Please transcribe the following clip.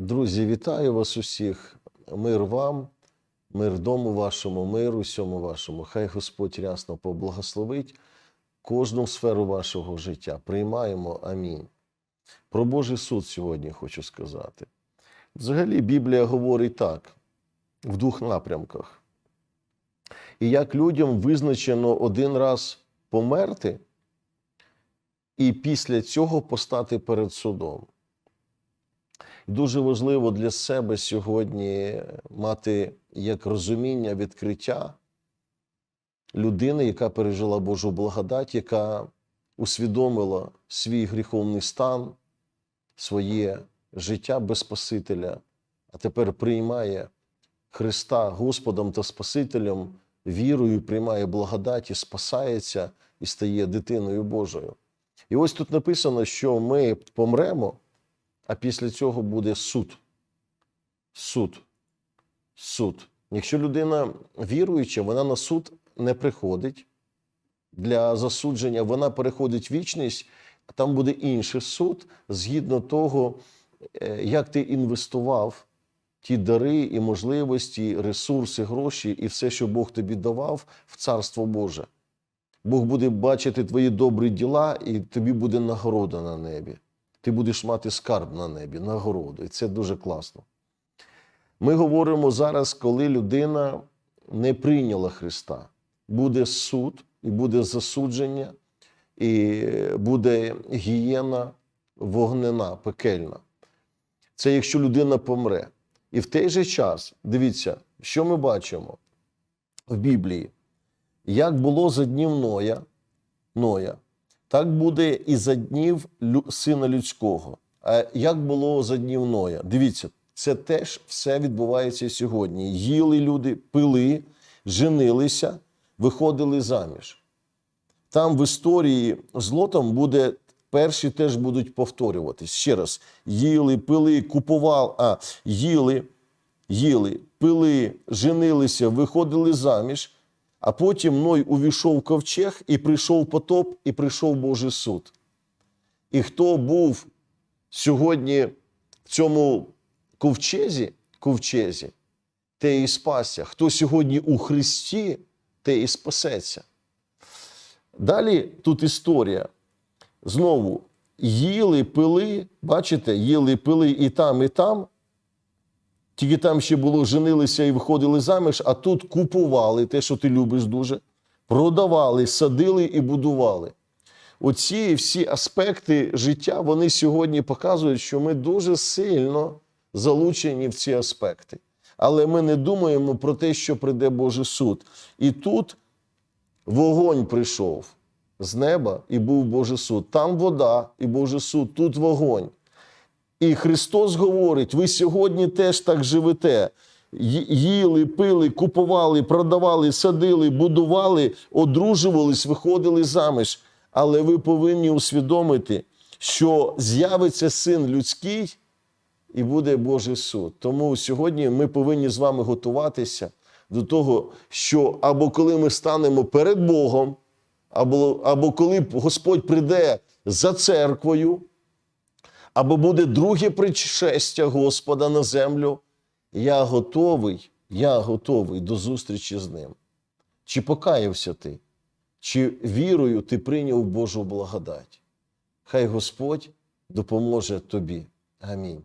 Друзі, вітаю вас усіх. Мир вам, мир дому вашому, мир усьому вашому. Хай Господь рясно поблагословить кожну сферу вашого життя. Приймаємо амінь. Про Божий суд сьогодні хочу сказати. Взагалі, Біблія говорить так: в двох напрямках. І як людям визначено один раз померти, і після цього постати перед судом. Дуже важливо для себе сьогодні мати як розуміння, відкриття людини, яка пережила Божу благодать, яка усвідомила свій гріховний стан, своє життя без Спасителя, а тепер приймає Христа Господом та Спасителем, вірою, приймає благодать і спасається і стає дитиною Божою. І ось тут написано, що ми помремо, а після цього буде суд. Суд. Суд. Якщо людина віруюча, вона на суд не приходить для засудження, вона переходить в вічність, там буде інший суд згідно того, е, як ти інвестував ті дари і можливості, ресурси, гроші і все, що Бог тобі давав в Царство Боже. Бог буде бачити твої добрі діла, і тобі буде нагорода на небі. Ти будеш мати скарб на небі, нагороду. І це дуже класно. Ми говоримо зараз, коли людина не прийняла Христа. Буде суд, і буде засудження, і буде гієна вогнена, пекельна. Це якщо людина помре. І в той же час, дивіться, що ми бачимо в Біблії. Як було за днів Ноя, Ноя, так буде і за днів сина людського. А як було за днів Ноя? Дивіться, це теж все відбувається сьогодні. Їли люди, пили, женилися, виходили заміж. Там в історії з Лотом буде. Перші теж будуть повторюватись. Ще раз, їли, пили, купували, а їли, їли, пили, женилися, виходили заміж, а потім Ной увійшов ковчег і прийшов потоп, і прийшов Божий суд. І хто був сьогодні в цьому ковчезі, ковчезі, те і спасся. Хто сьогодні у Христі, те і спасеться. Далі тут історія. Знову їли, пили, бачите, їли, пили і там, і там. Тільки там ще було женилися і виходили заміж, а тут купували те, що ти любиш дуже, продавали, садили і будували. Оці всі аспекти життя вони сьогодні показують, що ми дуже сильно залучені в ці аспекти. Але ми не думаємо про те, що прийде Божий суд. І тут вогонь прийшов з неба і був Божий суд. Там вода і Божий суд, тут вогонь. І Христос говорить: ви сьогодні теж так живете. Їли, пили, купували, продавали, садили, будували, одружувались, виходили заміж. Але ви повинні усвідомити, що з'явиться син людський і буде Божий суд. Тому сьогодні ми повинні з вами готуватися до того, що або коли ми станемо перед Богом, або, або коли Господь прийде за церквою, або буде друге пришестя Господа на землю, я готовий, я готовий до зустрічі з ним. Чи покаявся ти, чи вірою ти прийняв Божу благодать? Хай Господь допоможе тобі. Амінь.